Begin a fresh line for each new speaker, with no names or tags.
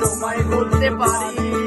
তোমায় বলতে পারি।